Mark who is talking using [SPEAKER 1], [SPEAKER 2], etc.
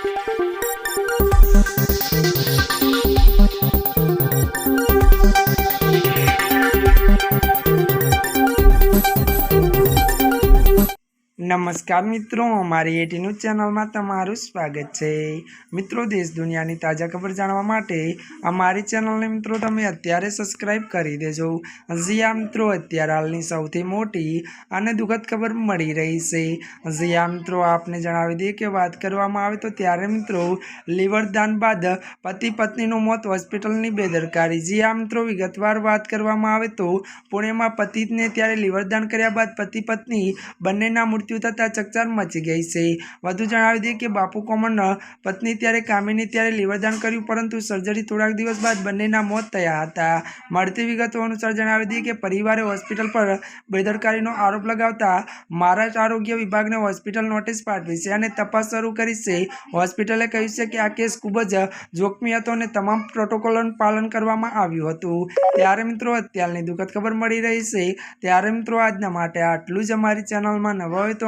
[SPEAKER 1] Thank you. નમસ્કાર મિત્રો, અમારી એટી ન્યૂઝ ચેનલમાં તમારું સ્વાગત છે. મિત્રો, દેશ દુનિયાની તાજા ખબર જાણવા માટે અમારી ચેનલને મિત્રો તમે અત્યારે સબસ્ક્રાઇબ કરી દેજો. આ મિત્રો, અત્યારે હાલની સૌથી મોટી અને દુઃખદ ખબર મળી રહી છે. આ મિત્રો, આપને જણાવી દઈએ કે વાત કરવામાં આવે તો ત્યારે મિત્રો લીવરદાન બાદ પતિ પત્નીનું મોત હોસ્પિટલની બેદરકારી. જી મિત્રો, વિગતવાર વાત કરવામાં આવે તો પુણેમાં પતિને ત્યારે લીવરદાન કર્યા બાદ પતિ પત્ની બંનેના મૃત્યુ થતાં ચકચાર મચી ગઈ છે. વધુ જણાવી દઈએ કે બાપુ કોમન પત્ની ત્યારે કામિની ત્યારે લીવરદાન કર્યું, પરંતુ સર્જરી થોડાક દિવસ બાદ બંનેના મોત થયા હતા. મળતી વિગતો અનુસાર જણાવી દઈએ કે પરિવારે હોસ્પિટલ પર બેદરકારીનો આરોપ લગાવતા મહારાષ્ટ્ર આરોગ્ય વિભાગને હોસ્પિટલ નોટિસ પાઠવી છે અને તપાસ શરૂ કરી છે. હોસ્પિટલે કહ્યું છે કે આ કેસ ખૂબ જ જોખમી હતો અને તમામ પ્રોટોકોલનું પાલન કરવામાં આવ્યું હતું. ત્યારે મિત્રો, અત્યારની દુઃખદ ખબર મળી રહી છે. ત્યારે મિત્રો, આજના માટે આટલું જ. અમારી ચેનલમાં નવા હોય તો